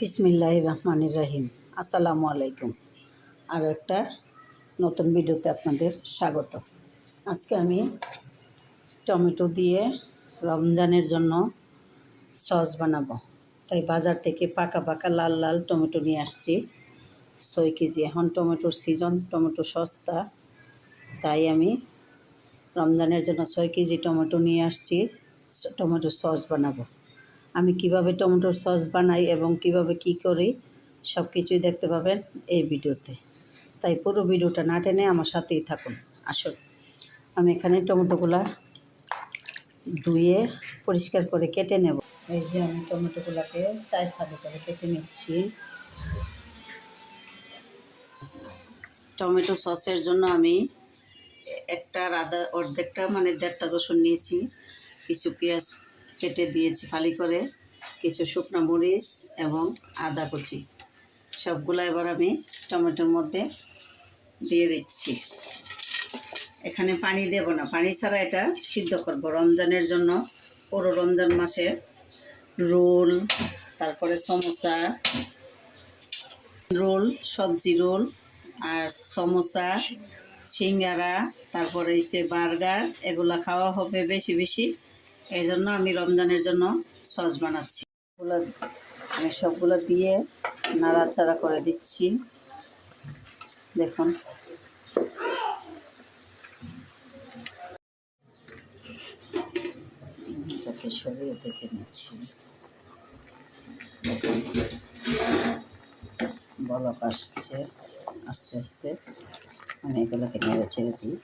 বিসমিল্লাহ রহমান রাহিম। আসসালামু আলাইকুম। আরও একটা নতুন ভিডিওতে আপনাদের স্বাগত। আজকে আমি টমেটো দিয়ে রমজানের জন্য সস বানাবো। তাই বাজার থেকে পাকা পাকা লাল লাল টমেটো নিয়ে আসছি। ছয় কেজি এখন টমেটোর সিজন টমেটো সস্তা। তাই আমি রমজানের জন্য ছয় কেজি টমেটো নিয়ে আসছি। টমেটো সস বানাবো। আমি কীভাবে টমেটোর সস বানাই এবং কীভাবে কি করি সব কিছুই দেখতে পাবেন এই ভিডিওতে। তাই পুরো ভিডিওটা না টেনে আমার সাথেই থাকুন। আসুন, আমি এখানে টমেটোগুলা ধুয়ে পরিষ্কার করে কেটে নেব। এই যে আমি টমেটোগুলোকে চার ফালি করে কেটে নিচ্ছি। টমেটো সসের জন্য আমি একটা আদা অর্ধেকটা মানে দেড়টা রসুন নিয়েছি, কিছু পেঁয়াজ কেটে দিয়েছি ফালি করে কিছু শুকনো মরিচ এবং আদা কুচি। সবগুলো এবার আমি টমেটোর মধ্যে দিয়ে দিচ্ছি। এখানে পানি দেব না। পানি ছাড়া এটা সিদ্ধ করব। রমজানের জন্য পুরো রমজান মাসে রোল, তারপরে সমোসা, রোল, সবজি রোল আর সমোসা, সিঙ্গারা, তারপরে এসে বার্গার, এগুলো খাওয়া হবে বেশি বেশি। এই জন্য আমি রমজানের জন্য সস বানাচ্ছি। আমি সবগুলো দিয়ে নাড়াচাড়া করে দিচ্ছি। দেখুন। সরিয়ে দেখে নিচ্ছি। বলক আসছে। আস্তে আস্তে আমি এগুলোকে নেড়ে ছেড়ে দিই।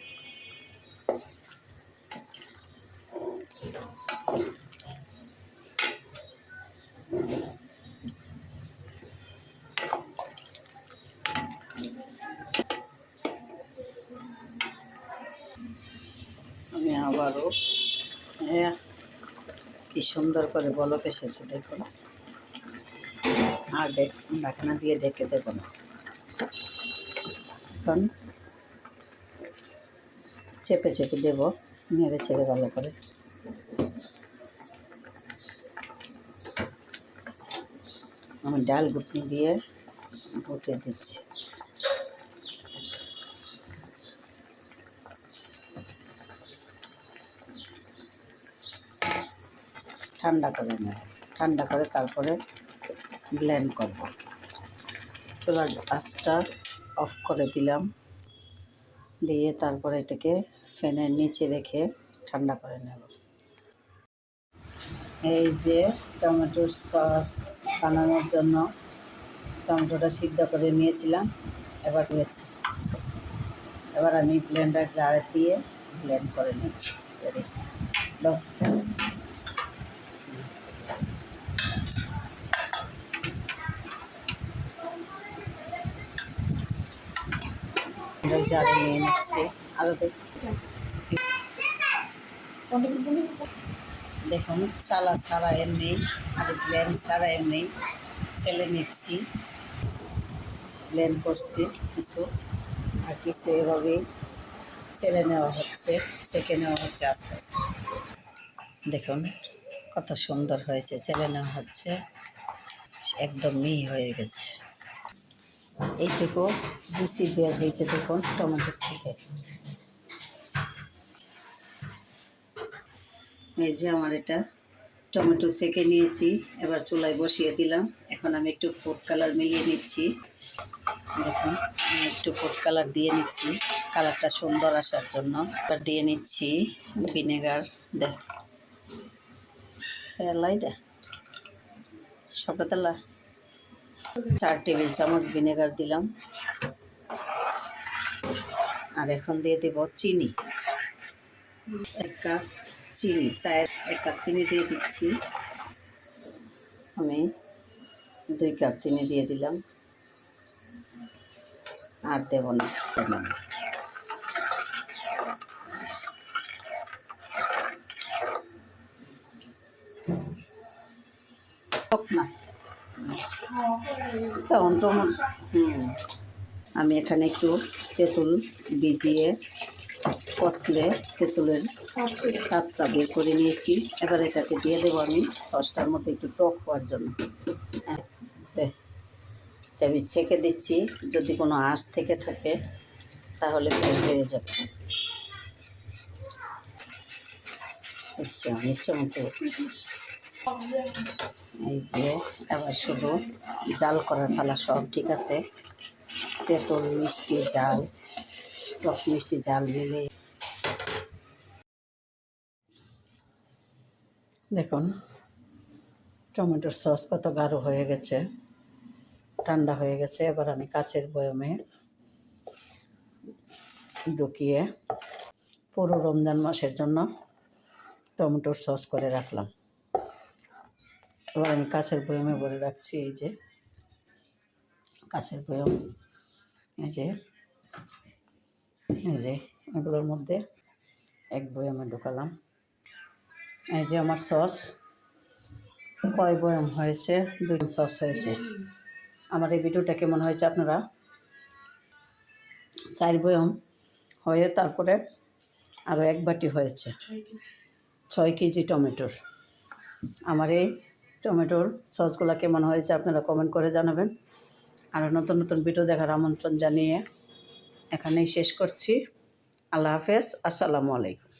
আমি আবারও হ্যাঁ কি সুন্দর করে বলক এসেছে, দেখুন। আর দেখ, ঢাকনা দিয়ে ডেকে দেবো না। এখন চেপে চেপে দেবো, নেড়ে ছেড়ে ভালো করে। আমি ডাল গুটনি দিয়ে গুটে দিচ্ছি। ঠান্ডা করে নেব। ঠান্ডা করে তারপরে ব্লেন্ড করব। চুলার আঁচটা অফ করে দিলাম। দিয়ে তারপরে এটাকে ফ্যানের নিচে রেখে ঠান্ডা করে নেব। এই যে টমেটোর সস বানানোর জন্য টমেটোটা সিদ্ধ করে নিয়েছিলাম, এবার নিয়েছি এবার আমি ব্লেন্ডার জারে দিয়ে ব্লেন্ড করে নিচ্ছি। জারে নিয়ে নিচ্ছি। দেখ দেখুন, চালা ছাড়া এমনি আর ব্লেন্ড ছাড়া এমনি ছেলে নিচ্ছি ব্লেন্ড করছি কিছু, আর কিছু এভাবেই ছেলে নেওয়া হচ্ছে সেকে নেওয়া হচ্ছে আস্তে আস্তে। দেখুন, কত সুন্দর হয়েছে, ছেলে নেওয়া হচ্ছে, একদম মিহি হয়ে গেছে। এইটুকু বিসি বের হয়েছে দেখুন, টমেটোর থেকে। এই যে আমার এটা টমেটো সেকে নিয়েছি, এবার চুলায় বসিয়ে দিলাম। এখন আমি একটু ফুড কালার মিলিয়ে নিচ্ছি। দেখুন, আমি একটু ফুড কালার দিয়ে নিচ্ছি। কালারটা সুন্দর আসার জন্য এবার দিয়ে নিচ্ছি ভিনেগার দেখ লাইটা সকালবেলা চার টেবিল চামচ ভিনেগার দিলাম। আর এখন দিয়ে দেব চিনি। এক কাপ চিনি, চায়ের এক কাপ চিনি দিয়ে দিচ্ছি। আমি দুই কাপ চিনি দিয়ে দিলাম। আর দেব না। না। তখন তোমার হুম। আমি এখানে একটু তেঁতুল ভিজিয়ে কষলে তেঁতুলের কাপটা বের করে নিয়েছি। এবার এটাকে দিয়ে দেবো আমি সসটার মধ্যে একটু টক হওয়ার জন্য। হ্যাঁ। আমি ছেঁকে দিচ্ছি। যদি কোনো আঁশ থেকে থাকে, তাহলে হয়ে যাবে। মতো এই যে, এবার শুধু জাল করার পালা সব ঠিক আছে। তেঁতুল, মিষ্টি, জাল, টক মিষ্টি, জাল মিলে দেখুন, টমেটোর সস কত গাঢ় হয়ে গেছে, ঠান্ডা হয়ে গেছে। এবার আমি কাচের বয়মে ঢুকিয়ে পুরো রমজান মাসের জন্য টমেটোর সস করে রাখলাম। এবার আমি কাছের বয়মে ভরে রাখছি এই যে কাছের বয়ম। এই যে এই যে এগুলোর মধ্যে এক বয়মে ঢুকালাম। এই যে আমার সস। কয় বয়ম হয়েছে? দুই সস হয়েছে। আমার এই ভিডিওটা কেমন হয়েছে আপনারা? চার বয়ম হয়ে তারপরে আরও এক বাটি হয়েছে। ছয় কেজি। টমেটোর। আমার এই টমেটোর সসগুলো কেমন হয়েছে আপনারা কমেন্ট করে জানাবেন। আর নতুন নতুন ভিডিও দেখার আমন্ত্রণ জানিয়ে এখানেই শেষ করছি। আল্লাহ হাফেজ। আসসালামু আলাইকুম।